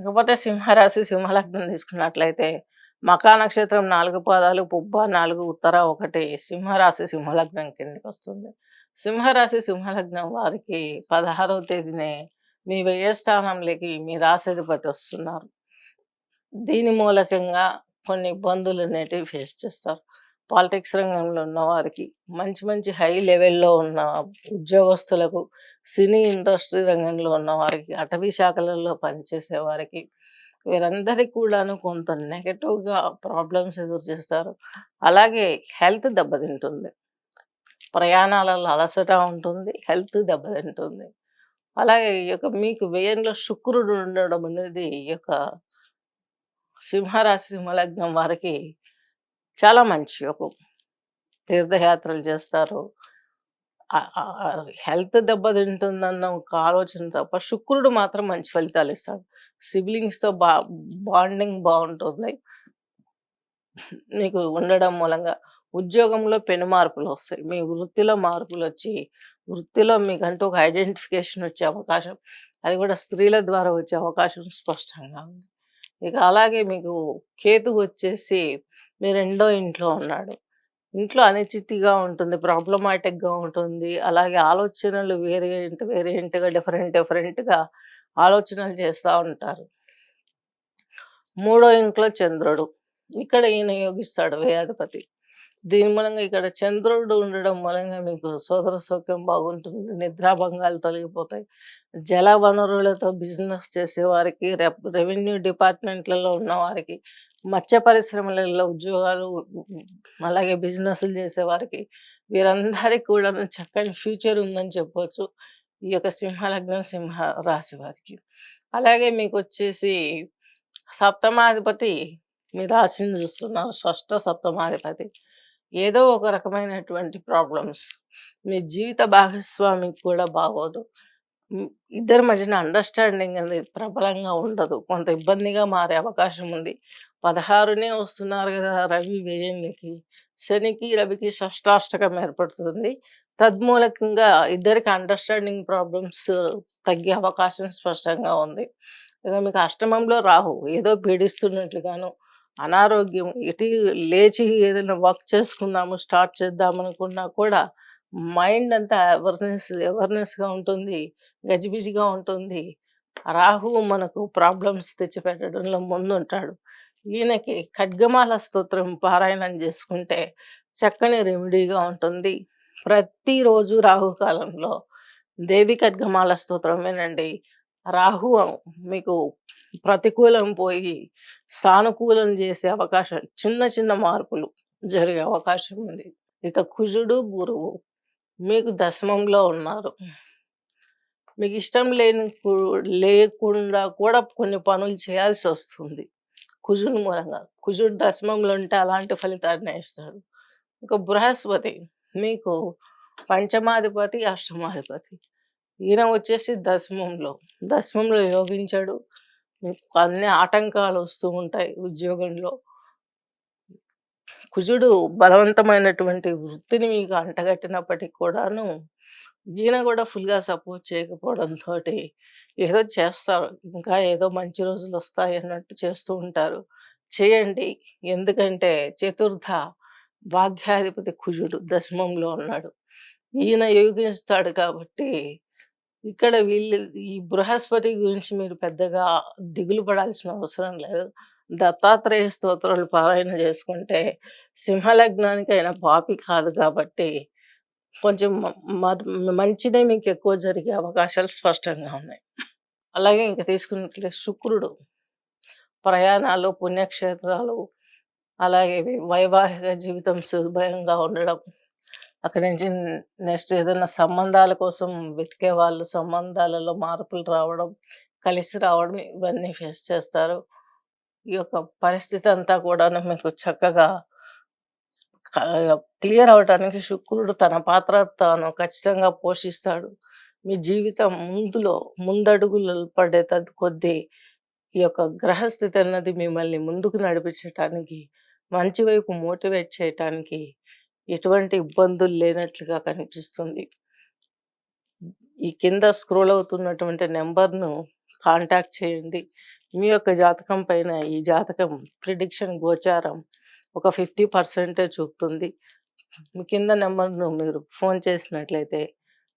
ఇకపోతే సింహరాశి సింహలగ్నం తీసుకున్నట్లయితే మకా నక్షత్రం నాలుగు పాదాలు పుబ్బ నాలుగు ఉత్తర ఒకటి సింహరాశి సింహలగ్నం కిందకి వస్తుంది. సింహరాశి సింహలగ్నం వారికి పదహారవ తేదీనే మీ వ్యయ స్థానంలోకి మీ రాశాధిపతి వస్తున్నారు. దీని మూలకంగా కొన్ని ఇబ్బందులు అనేటివి ఫేస్ చేస్తారు. పాలిటిక్స్ రంగంలో ఉన్న వారికి మంచి మంచి హై లెవెల్లో ఉన్న ఉద్యోగస్తులకు సినీ ఇండస్ట్రీ రంగంలో ఉన్న వారికి అటవీ శాఖలలో పనిచేసే వారికి వీరందరికీ కూడాను కొంత నెగటివ్గా ప్రాబ్లమ్స్ ఎదురు చేస్తారు. అలాగే హెల్త్ దెబ్బతింటుంది. ప్రయాణాలలో అలసట ఉంటుంది హెల్త్ దెబ్బతింటుంది. అలాగే ఈ యొక్క మీకు వ్యయంలో శుక్రుడు ఉండడం అనేది ఈ యొక్క సింహరాశి సింహలగ్నం వారికి చాలా మంచి ఒక తీర్థయాత్రలు చేస్తారు. హెల్త్ దెబ్బతింటుందన్న ఒక ఆలోచన తప్ప శుక్రుడు మాత్రం మంచి ఫలితాలు ఇస్తాడు. సిబ్లింగ్స్తో బా బాండింగ్ బాగుంటుంది. మీకు ఉండడం మూలంగా ఉద్యోగంలో పెను మార్పులు వస్తాయి. మీ వృత్తిలో మార్పులు వచ్చి వృత్తిలో మీకంటూ ఒక ఐడెంటిఫికేషన్ వచ్చే అవకాశం అది కూడా స్త్రీల ద్వారా వచ్చే అవకాశం స్పష్టంగా ఉంది. ఇక అలాగే మీకు కేతు వచ్చేసి మీ రెండో ఇంట్లో ఉన్నాడు. ఇంట్లో అనిశ్చితిగా ఉంటుంది ప్రాబ్లమాటిక్గా ఉంటుంది. అలాగే ఆలోచనలు వేరియంట్ వేరియంట్గా డిఫరెంట్ డిఫరెంట్గా ఆలోచనలు చేస్తూ ఉంటారు. మూడో ఇంట్లో చంద్రుడు. ఇక్కడ ఈయన యోగిస్తాడు వేయాధిపతి దీని మూలంగా ఇక్కడ చంద్రుడు ఉండడం మూలంగా మీకు సోదర సౌఖ్యం బాగుంటుంది. నిద్రాభంగాలు తొలగిపోతాయి. జల వనరులతో బిజినెస్ చేసే వారికి రెవెన్యూ డిపార్ట్మెంట్లలో ఉన్నవారికి మత్స్య పరిశ్రమలలో ఉద్యోగాలు అలాగే బిజినెస్లు చేసే వారికి వీరందరికీ కూడా చక్కని ఫ్యూచర్ ఉందని చెప్పవచ్చు ఈ యొక్క సింహలగ్నం సింహ రాశి వారికి. అలాగే మీకు వచ్చేసి సప్తమాధిపతి మీ రాశిని చూస్తున్నారు. షష్ట సప్తమాధిపతి. ఏదో ఒక రకమైనటువంటి ప్రాబ్లమ్స్. మీ జీవిత భాగస్వామికి కూడా బాగోదు. ఇద్దరి మధ్యన అండర్స్టాండింగ్ అనేది ప్రబలంగా ఉండదు. కొంత ఇబ్బందిగా మారే అవకాశం ఉంది. పదహారునే వస్తున్నారు కదా రవి వ్యయంలోకి శనికి రవికి షష్టాష్టకం ఏర్పడుతుంది. తద్మూలకంగా ఇద్దరికి అండర్స్టాండింగ్ ప్రాబ్లమ్స్ తగ్గే అవకాశం స్పష్టంగా ఉంది. ఇక మీకు అష్టమంలో రాహు ఏదో పీడిస్తున్నట్లుగాను అనారోగ్యం ఇటు లేచి ఏదైనా వర్క్ చేసుకుందాము స్టార్ట్ చేద్దాం అనుకున్నా కూడా మైండ్ అంతా అవర్నెస్ అవర్నెస్గా ఉంటుంది గజిబిజిగా ఉంటుంది. రాహువు మనకు ప్రాబ్లమ్స్ తెచ్చిపెట్టడంలో ముందుంటాడు. ఈయనకి ఖడ్గమాల స్తోత్రం పారాయణం చేసుకుంటే చక్కని రెమెడీగా ఉంటుంది. ప్రతిరోజు రాహుకాలంలో దేవి ఖడ్గమాల స్తోత్రం వినండి. రాహు మీకు ప్రతికూలం పోయి సానుకూలం చేసే అవకాశం చిన్న చిన్న మార్పులు జరిగే అవకాశం ఉంది. ఇక కుజుడు గురువు మీకు దశమంలో ఉన్నారు. మీకు ఇష్టం లేని లేకుండా కూడా కొన్ని పనులు చేయాల్సి వస్తుంది. కుజుని మూలంగా. కుజుడు దశమంలో ఉంటే అలాంటి ఫలితాన్ని ఇస్తాడు ఇంకా బృహస్పతి మీకు పంచమాధిపతి అష్టమాధిపతి. ఈయన వచ్చేసి దశమంలో. దశమంలో యోగించాడు. మీకు అన్ని ఆటంకాలు వస్తూ ఉంటాయి ఉద్యోగంలో. కుజుడు బలవంతమైనటువంటి వృత్తిని మీకు అంటగట్టినప్పటికి కూడాను ఈయన కూడా ఫుల్గా సపోర్ట్ చేయకపోవడంతో ఏదో చేస్తారు. ఇంకా ఏదో మంచి రోజులు వస్తాయి అన్నట్టు చేస్తూ ఉంటారు. చేయండి. ఎందుకంటే చతుర్థ భాగ్యాధిపతి కుజుడు దశమంలో ఉన్నాడు. ఈయన యోగిస్తాడు కాబట్టి ఇక్కడ వీళ్ళు ఈ బృహస్పతి గురించి మీరు పెద్దగా దిగులు పడాల్సిన అవసరం లేదు. దత్తాత్రేయ స్తోత్రాలు పారాయణ చేసుకుంటే సింహలగ్నానికి ఆయన పాపి కాదు కాబట్టి కొంచెం మంచినే మీకు ఎక్కువ జరిగే అవకాశాలు స్పష్టంగా ఉన్నాయి. అలాగే ఇంకా తీసుకున్నట్లే శుక్రుడు. ప్రయాణాలు పుణ్యక్షేత్రాలు అలాగే వైవాహిక జీవితం సుభయంగా ఉండడం. అక్కడి నుంచి నెక్స్ట్ ఏదైనా సంబంధాల కోసం వెతికే వాళ్ళు సంబంధాలలో మార్పులు రావడం కలిసి రావడం ఇవన్నీ ఫేస్ చేస్తారు. ఈ యొక్క పరిస్థితి అంతా కూడా మీకు చక్కగా క్లియర్ అవడానికి శుక్రుడు తన పాత్ర తాను ఖచ్చితంగా పోషిస్తాడు. మీ జీవితం ముందులో ముందడుగులు పడే కొద్దీ ఈ యొక్క గ్రహస్థితి అన్నది మిమ్మల్ని ముందుకు నడిపించటానికి మంచి వైపు మోటివేట్ చేయటానికి ఎటువంటి ఇబ్బందులు లేనట్లుగా కనిపిస్తుంది. ఈ కింద స్క్రోల్ అవుతున్నటువంటి నెంబర్ను కాంటాక్ట్ చేయండి. మీ యొక్క జాతకం పైన ఈ జాతకం ప్రిడిక్షన్ గోచారం ఒక ఫిఫ్టీ పర్సెంటే చూపుతుంది. మీ కింద నెంబర్ను మీరు ఫోన్ చేసినట్లయితే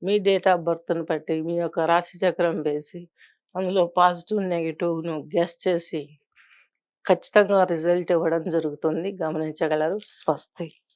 మీ డేట్ ఆఫ్ బర్త్ను బట్టి మీ యొక్క రాశి చక్రం వేసి అందులో పాజిటివ్ నెగిటివ్ను గెస్ చేసి ఖచ్చితంగా రిజల్ట్ ఇవ్వడం జరుగుతుంది. గమనించగలరు. స్వస్తి.